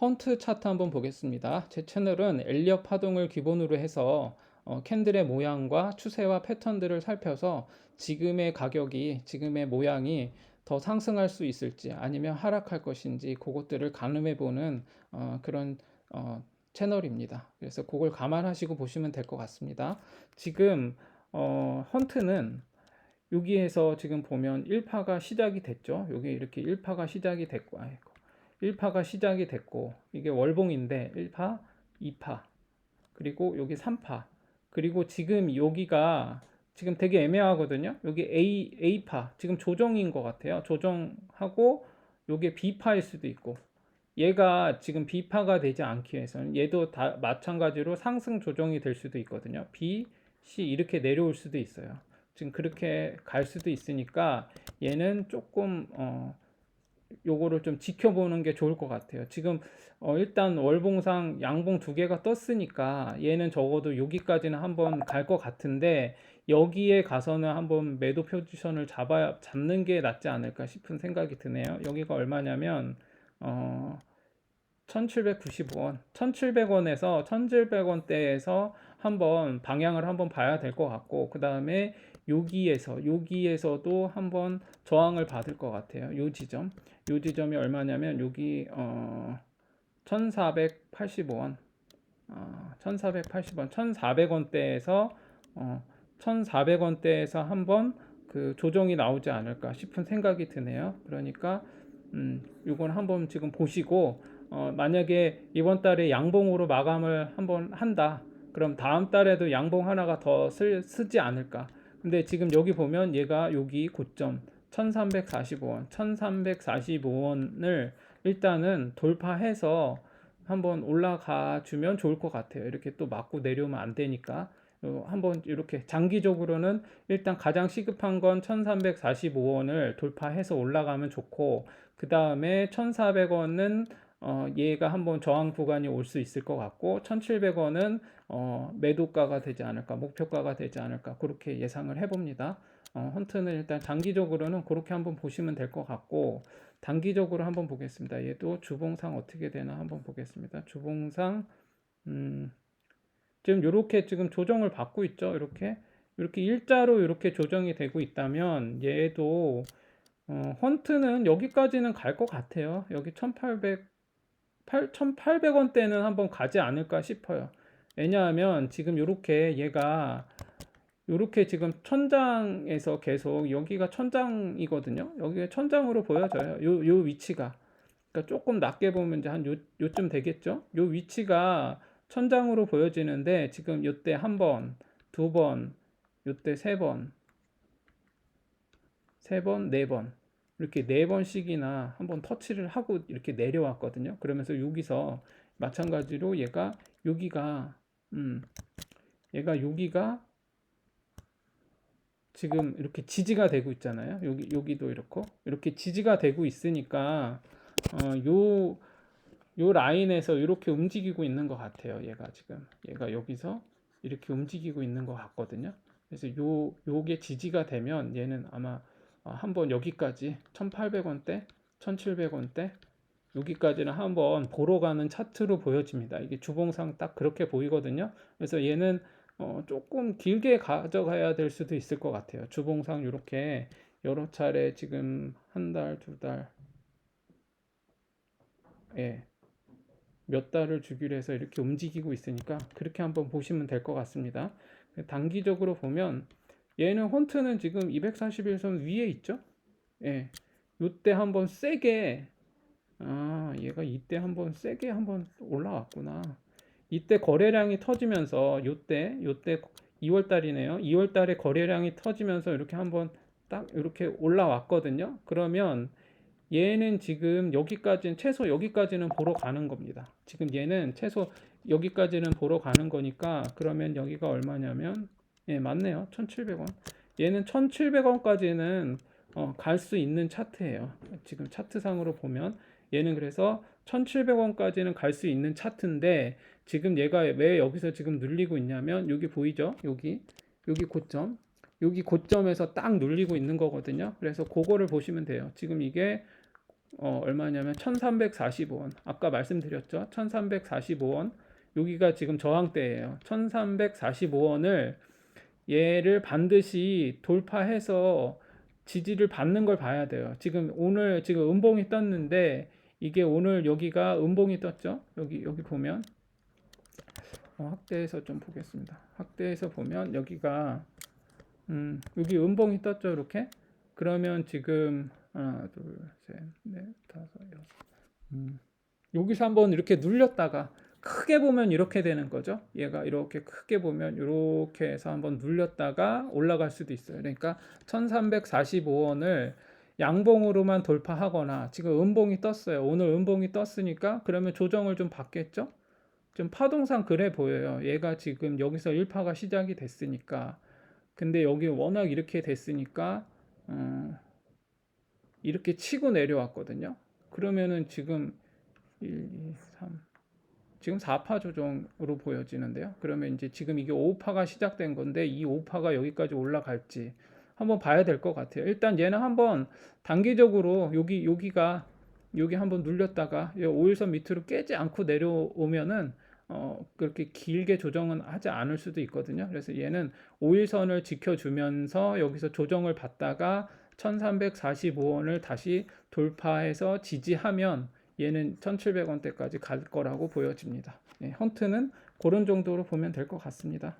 헌트 차트 한번 보겠습니다. 제 채널은 엘리엇 파동을 기본으로 해서 어, 캔들의 모양과 추세와 패턴들을 살펴서 지금의 가격이 지금의 모양이 더 상승할 수 있을지 아니면 하락할 것인지 그것들을 가늠해 보는 어, 그런 어, 채널입니다. 그래서 그걸 감안하시고 보시면 될 것 같습니다. 지금 어, 헌트는 여기에서 지금 보면 1파가 시작이 됐죠. 여기 이렇게 1파가 시작이 됐고. 1파가 시작이 됐고 이게 월봉인데 1파, 2파 그리고 여기 3파 그리고 지금 여기가 지금 되게 애매하거든요. 여기 A A파 지금 조정인 것 같아요. 조정하고 요게 B파일 수도 있고 얘가 지금 B파가 되지 않기 위해서는 얘도 다 마찬가지로 상승 조정이 될 수도 있거든요. B, C 이렇게 내려올 수도 있어요. 지금 그렇게 갈 수도 있으니까 얘는 조금 어 요거를 좀 지켜보는 게 좋을 것 같아요. 지금 어 일단 월봉상 양봉 두 개가 떴으니까 얘는 적어도 여기까지는 한번 갈 것 같은데 여기에 가서는 한번 매도 포지션을 잡아야 잡는 게 낫지 않을까 싶은 생각이 드네요. 여기가 얼마냐면 어 1795원, 1700원에서 1700원대에서 한번 방향을 한번 봐야 될 것 같고 그 다음에 여기에서 여기에서도 한번 저항을 받을 것 같아요. 요 지점, 요 지점이 얼마냐면 여기 어 1485원, 어, 1480원, 1400원대에서 어 1400원대에서 한번 그 조정이 나오지 않을까 싶은 생각이 드네요. 그러니까 음, 이건 한번 지금 보시고 어, 만약에 이번 달에 양봉으로 마감을 한번 한다. 그럼 다음 달에도 양봉 하나가 더 쓸, 쓰지 않을까. 근데 지금 여기 보면 얘가 여기 고점 1345원, 1345원을 일단은 돌파해서 한번 올라가 주면 좋을 것 같아요. 이렇게 또 맞고 내려오면 안 되니까. 어, 한번 이렇게 장기적으로는 일단 가장 시급한 건 1345원을 돌파해서 올라가면 좋고 그 다음에 1400원은 어, 얘가 한번 저항 구간이 올 수 있을 것 같고 1700원은 어, 매도가가 되지 않을까 목표가가 되지 않을까 그렇게 예상을 해봅니다. 어, 헌트는 일단 장기적으로는 그렇게 한번 보시면 될 것 같고 단기적으로 한번 보겠습니다. 얘도 주봉상 어떻게 되나 한번 보겠습니다. 주봉상 음, 지금 이렇게 지금 조정을 받고 있죠. 이렇게 이렇게 일자로 이렇게 조정이 되고 있다면 얘도 어, 헌트는 여기까지는 갈 것 같아요. 여기 1800 1,800원대는 한번 가지 않을까 싶어요. 왜냐하면 지금 이렇게 얘가 이렇게 지금 천장에서 계속 여기가 천장이거든요. 여기가 천장으로 보여져요. 요, 요 위치가. 그러니까 조금 낮게 보면 이제 한 요, 요쯤 되겠죠. 요 위치가 천장으로 보여지는데 지금 요때 한 번, 두 번, 요때 세 번, 세 번, 네 번. 이렇게 네 번씩이나 한번 터치를 하고 이렇게 내려왔거든요. 그러면서 여기서 마찬가지로 얘가 여기가 음 얘가 여기가 지금 이렇게 지지가 되고 있잖아요. 여기 여기도 이렇고 이렇게 지지가 되고 있으니까 어요 요 라인에서 이렇게 움직이고 있는 것 같아요. 얘가 지금 얘가 여기서 이렇게 움직이고 있는 것 같거든요. 그래서 요 요게 지지가 되면 얘는 아마 어, 한번 여기까지 1800원대 1700원대 여기까지는 한번 보러 가는 차트로 보여집니다. 이게 주봉상 딱 그렇게 보이거든요. 그래서 얘는 어 조금 길게 가져가야 될 수도 있을 것 같아요. 주봉상 이렇게 여러 차례 지금 한 달, 두 달, 예, 몇 달을 주기로 해서 이렇게 움직이고 있으니까 그렇게 한번 보시면 될 것 같습니다. 단기적으로 보면 얘는 헌트는 지금 241선 위에 있죠? 예. 요때 한번 세게 아, 얘가 이때 한번 세게 한번 올라왔구나. 이때 거래량이 터지면서 요때 요때 2월 달이네요. 2월 달에 거래량이 터지면서 이렇게 한번 딱 이렇게 올라왔거든요. 그러면 얘는 지금 여기까지는 최소 여기까지는 보러 가는 겁니다. 지금 얘는 최소 여기까지는 보러 가는 거니까 그러면 여기가 얼마냐면 예, 맞네요. 1,700원. 얘는 1,700원까지는 어, 갈 수 있는 차트예요. 지금 차트상으로 보면 얘는 그래서 1,700원까지는 갈 수 있는 차트인데 지금 얘가 왜 여기서 지금 눌리고 있냐면 여기 보이죠? 여기 여기 고점 여기 고점에서 딱 눌리고 있는 거거든요. 그래서 그거를 보시면 돼요. 지금 이게 어, 얼마냐면 1345원. 아까 말씀드렸죠. 1345원. 여기가 지금 저항대예요. 1345원을 얘를 반드시 돌파해서 지지를 받는 걸 봐야 돼요. 지금 오늘 지금 음봉이 떴는데 이게 오늘 여기가 음봉이 떴죠. 여기 여기 보면 어, 확대해서 좀 보겠습니다. 확대해서 보면 여기가 음, 여기 음봉이 떴죠. 이렇게 그러면 지금 하나, 둘, 셋, 넷, 다섯, 여섯. 음, 여기서 한번 이렇게 눌렸다가 크게 보면 이렇게 되는 거죠. 얘가 이렇게 크게 보면 이렇게 해서 한번 눌렸다가 올라갈 수도 있어요. 그러니까 1345원을 양봉으로만 돌파하거나 지금 음봉이 떴어요. 오늘 음봉이 떴으니까 그러면 조정을 좀 받겠죠? 좀 파동상 그래 보여요. 얘가 지금 여기서 1파가 시작이 됐으니까. 근데 여기 워낙 이렇게 됐으니까 어, 이렇게 치고 내려왔거든요. 그러면은 지금 1, 2, 3 지금 4파 조정으로 보여지는데요. 그러면 이제 지금 이게 5파가 시작된 건데 이 5파가 여기까지 올라갈지 한번 봐야 될 것 같아요. 일단 얘는 한번 단기적으로 여기 여기가 여기 한번 눌렸다가 이 5일선 밑으로 깨지 않고 내려오면은 어 그렇게 길게 조정은 하지 않을 수도 있거든요. 그래서 얘는 5일선을 지켜주면서 여기서 조정을 받다가 1345원을 다시 돌파해서 지지하면 얘는 1700원대까지 갈 거라고 보여집니다. 예, 헌트는 그런 정도로 보면 될 것 같습니다.